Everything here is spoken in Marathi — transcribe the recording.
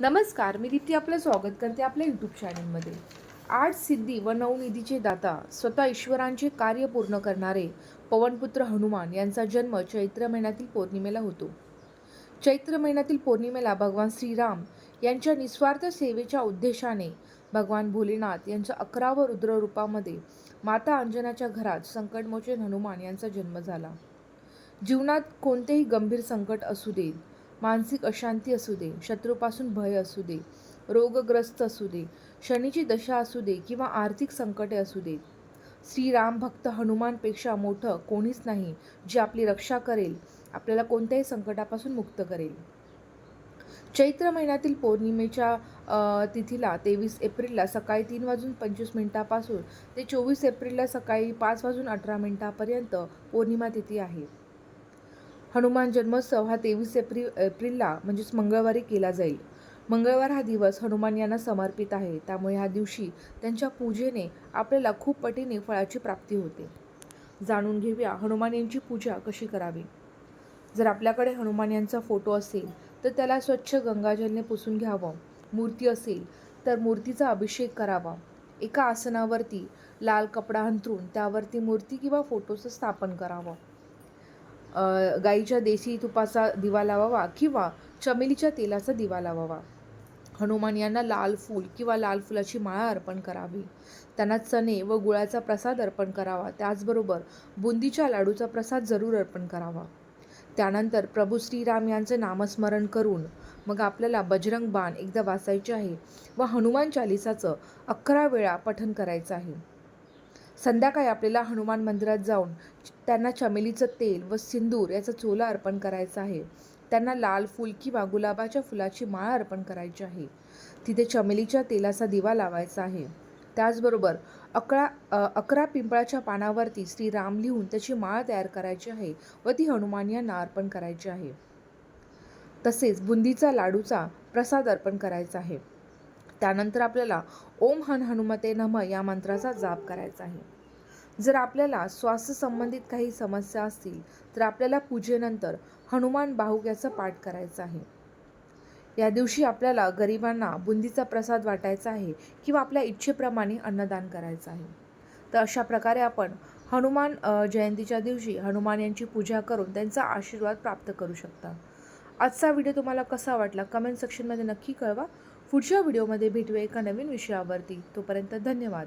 नमस्कार मी दीप्ती आपलं स्वागत करते आपल्या यूट्यूब चॅनलमध्ये आठ सिद्धी व नवनिधीचे दाता स्वतः ईश्वरांचे कार्य पूर्ण करणारे पवनपुत्र हनुमान यांचा जन्म चैत्र महिन्यातील पौर्णिमेला होतो. चैत्र महिन्यातील पौर्णिमेला भगवान श्रीराम यांच्या निस्वार्थ सेवेच्या उद्देशाने भगवान भोलेनाथ यांच्या अकरावं रुद्र रूपामध्ये माता अंजनाच्या घरात संकटमोचन हनुमान यांचा जन्म झाला. जीवनात कोणतेही गंभीर संकट असू दे मानसिक अशांती असू दे शत्रूपासून भय असू दे रोगग्रस्त असू दे शनीची दशा असू दे किंवा आर्थिक संकटे असू दे श्रीराम भक्त हनुमानपेक्षा मोठं कोणीच नाही जे आपली रक्षा करेल आपल्याला कोणत्याही संकटापासून मुक्त करेल. चैत्र महिन्यातील पौर्णिमेच्या तिथीला तेवीस एप्रिलला सकाळी तीन वाजून पंचवीस मिनिटापासून ते चोवीस एप्रिलला सकाळी पाच वाजून अठरा मिनिटापर्यंत पौर्णिमा तिथी आहे. हनुमान जन्मोत्सव हा तेवीस एप्रिल एप्रिलला म्हणजेच मंगळवारी केला जाईल. मंगळवार हा दिवस हनुमान यांना समर्पित आहे. त्यामुळे ह्या दिवशी त्यांच्या पूजेने आपल्याला खूप पटीने फळाची प्राप्ती होते. जाणून घेऊया हनुमान यांची पूजा कशी करावी. जर आपल्याकडे हनुमान यांचा फोटो असेल तर त्याला स्वच्छ गंगाजलने पुसून घ्यावं. मूर्ती असेल तर मूर्तीचा अभिषेक करावा. एका आसनावरती लाल कपडा अंथरून त्यावरती मूर्ती किंवा फोटोचं स्थापन करावं. गाईच्या देशी तुपाचा दिवा लावावा किंवा चमेलीच्या तेलाचा दिवा लावावा. हनुमान यांना लाल फूल किंवा लाल फुलाची माळा अर्पण करावी. त्यांना चणे व गुळाचा प्रसाद अर्पण करावा. त्याचबरोबर बुंदीच्या लाडूचा प्रसाद जरूर अर्पण करावा. त्यानंतर प्रभू श्रीराम यांचं नामस्मरण करून मग आपल्याला बजरंग बाण एकदा वाचायचे आहे व हनुमान चालिसाचं अकरा वेळा पठन करायचं आहे. संध्याकाळी आपल्याला हनुमान मंदिरात जाऊन त्यांना चमेलीचं तेल व सिंदूर याचा चोला अर्पण करायचा आहे. त्यांना लाल फूल किंवा गुलाबाच्या फुलाची माळ अर्पण करायची आहे. तिथे चमेलीच्या तेलाचा दिवा लावायचा आहे. त्याचबरोबर अकरा अकरा पिंपळाच्या पानावरती श्रीराम लिहून त्याची माळ तयार करायची आहे व ती हनुमान यांना अर्पण करायची आहे. तसेच बुंदीचा लाडूचा प्रसाद अर्पण करायचा आहे. त्यानंतर आपल्याला ओम हन हनुमते नम या मंत्राचा जाप करायचा आहे. जर आपल्याला स्वास्थ्य संबंधित काही समस्या असतील तर आपल्याला पूजेनंतर हनुमान बाहुक्याचा पाठ करायचा आहे. या दिवशी आपल्याला गरिबांना बुंदीचा प्रसाद वाटायचा आहे किंवा आपल्या इच्छेप्रमाणे अन्नदान करायचं आहे. तर अशा प्रकारे आपण हनुमान जयंतीच्या दिवशी हनुमान यांची पूजा करून त्यांचा आशीर्वाद प्राप्त करू शकता. आजचा व्हिडिओ तुम्हाला कसा वाटला कमेंट सेक्शनमध्ये नक्की कळवा. पुढच्या व्हिडिओमध्ये भेटूया एका नवीन विषयावरती. तोपर्यंत धन्यवाद.